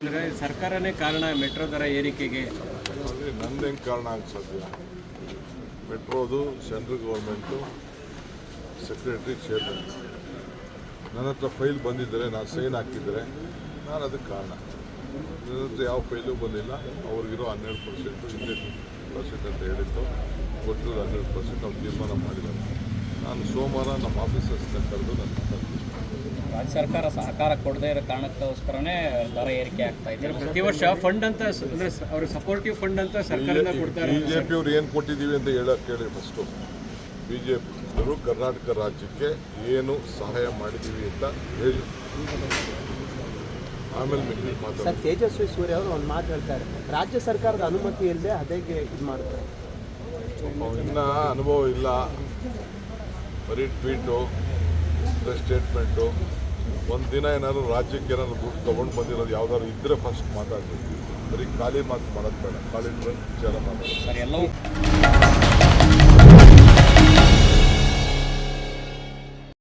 ಅಂದರೆ ಸರ್ಕಾರನೇ ಕಾರಣ ಮೆಟ್ರೋ ದರ ಏರಿಕೆಗೆ? ನಂದು ಹೆಂಗೆ ಕಾರಣ ಆಗ ಮೆಟ್ರೋದು ಸೆಂಟ್ರಲ್ ಗೌರ್ಮೆಂಟು, ಸೆಕ್ರೆಟರಿ ಚೇರ್ಮನ್. ನನ್ನ ಹತ್ರ ಫೈಲ್ ಬಂದಿದ್ದರೆ ನಾನು ಸೈನ್ ಹಾಕಿದರೆ ನಾನು ಅದಕ್ಕೆ ಕಾರಣ. ನನ್ನ ಹತ್ರ ಯಾವ ಫೈಲು ಬಂದಿಲ್ಲ, ಅವ್ರಿಗಿರೋ ಹನ್ನೆರಡು ಪರ್ಸೆಂಟು, ಹಿಂದೆ ಪರ್ಸೆಂಟ್ ಅಂತ ಹೇಳಿತ್ತು. ಕೊಟ್ಟಿರೋದು ಹನ್ನೆರಡು ಪರ್ಸೆಂಟ್ ಅವ್ರು ತೀರ್ಮಾನ ಮಾಡಿದ್ದಾರೆ. ನಾನು ಸೋಮವಾರ ನಮ್ಮ ಆಫೀಸರ್ಸ್ನ ಕರೆದು ನನ್ನ ರಾಜ್ಯ ಸರ್ಕಾರ ಸಹಕಾರ ಕೊಡದೇ ಇರೋ ಕಾರಣಕ್ಕೋಸ್ಕರನೇ ದರ ಏರಿಕೆ ಆಗ್ತಾ ಇದೆ. ಪ್ರತಿ ವರ್ಷ ಫಂಡ್ ಅಂತ ಅಂದ್ರೆ ಸ- ಅವ್ರ ಸಪೋರ್ಟಿವ್ ಫಂಡ್ ಅಂತ ಸರ್ಕಾರದಿಂದ ಕೊಡ್ತಾರೆ ಬಿಜೆಪಿ ಅವ್ರು ಪಿಯವ್ರು ಏನು ಕೊಟ್ಟಿದ್ದೀವಿ ಅಂತ ಹೇಳಕ್ಕೆ ಕೇಳಿ ಫಸ್ಟು ಬಿಜೆಪಿ ಅವರು ಪಿಯವರು ಕರ್ನಾಟಕ ರಾಜ್ಯಕ್ಕೆ ಏನು ಸಹಾಯ ಮಾಡಿದ್ದೀವಿ ಅಂತ ಹೇಳಿ. ಆಮೇಲೆ ಮಿಕ್ಕಿ ಸರ್ ತೇಜಸ್ವಿ ಸೂರ್ಯ ಅವರು ಒಂದು ಮಾತು ಹೇಳ್ತಾರೆ. ರಾಜ್ಯ ಸರ್ಕಾರದ ಅನುಮತಿ ಇಲ್ಲದೆ ಅದೇಗೆ ಇದು ಮಾಡ್ತಾರೆ ಇನ್ನೂ ಅನುಭವ ಇಲ್ಲ. ಬರೀ ಟ್ವೀಟು ಸ್ಟೇಟ್ಮೆಂಟು ಒಂದು ದಿನ ಏನಾದ್ರು ರಾಜ್ಯಕ್ಕೆ ಏನಾದ್ರು ದುಡ್ಡು ತೊಗೊಂಡು ಬಂದಿರೋದು ಯಾವ್ದಾದ್ರು ಇದ್ದರೆ ಫಸ್ಟ್ ಮಾತಾಡ್ಬೇಕು. ಬರೀ ಖಾಲಿ ಮಾತು ಮಾಡೋದು ಬೇಡ. ಖಾಲಿ ವಿಚಾರ ಮಾತಾಡೋದು